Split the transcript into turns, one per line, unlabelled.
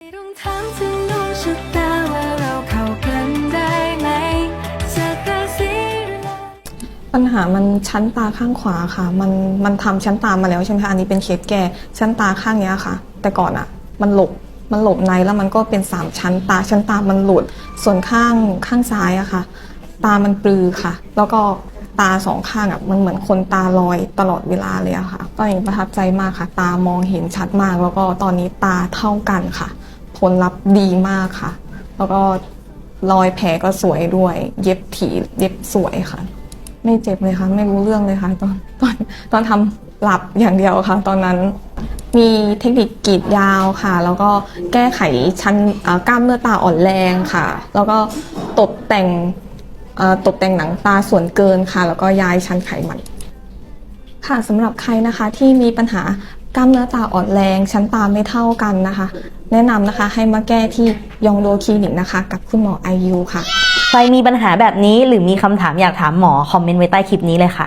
ไม่ต้องถามถึงดวงชะตาว่าเราเข้ากันได้ไหมจากราศี
ปัญหามันชั้นตาข้างขวาค่ะ มันมันทำชั้นตามาแล้วใช่ไหมคะ อันนี้เป็นเคสแก้ชั้นตาข้างเนี้ยค่ะ แต่ก่อนอะมันหลบ มันหลบในแล้วมันก็เป็นสามชั้นตาชั้นตา มันหลุด ส่วนข้างข้างซ้ายอะค่ะ ตามันปลือค่ะ แล้วก็ตาสองข้างอะมันเหมือนคนตาลอยตลอดเวลาเลยอะค่ะตอนนี้ประทับใจมากค่ะ ตามองเห็นชัดมาก แล้วก็ตอนนี้ตาเท่ากันค่ะ ผลลัพธ์ดีมากค่ะ แล้วก็รอยแผลก็สวยด้วย เย็บถี่เย็บสวยค่ะ ไม่เจ็บเลยค่ะ ไม่รู้เรื่องเลยค่ะ ตอนตอนตอนทำหลับอย่างเดียวค่ะ ตอนนั้นมีเทคนิคกรีดยาวค่ะ แล้วก็แก้ไขชั้นอ่อกล้ามเนื้อตาอ่อนแรงค่ะ แล้วก็ตกแต่งตกแต่งหนังตาส่วนเกินค่ะ แล้วก็ย้ายชั้นไขมันค่ะสำหรับใครนะคะที่มีปัญหากล้ามเนื้อตาอ่อนแรง ชั้นตาไม่เท่ากันนะคะ แนะนำนะคะให้มาแก้ที่ยองโดคลินิกนะคะ กับคุณหมอไอยูค่ะ
ใครมีปัญหาแบบนี้หรือมีคำถามอยากถามหมอ คอมเมนต์ไว้ใต้คลิปนี้เลยค่ะ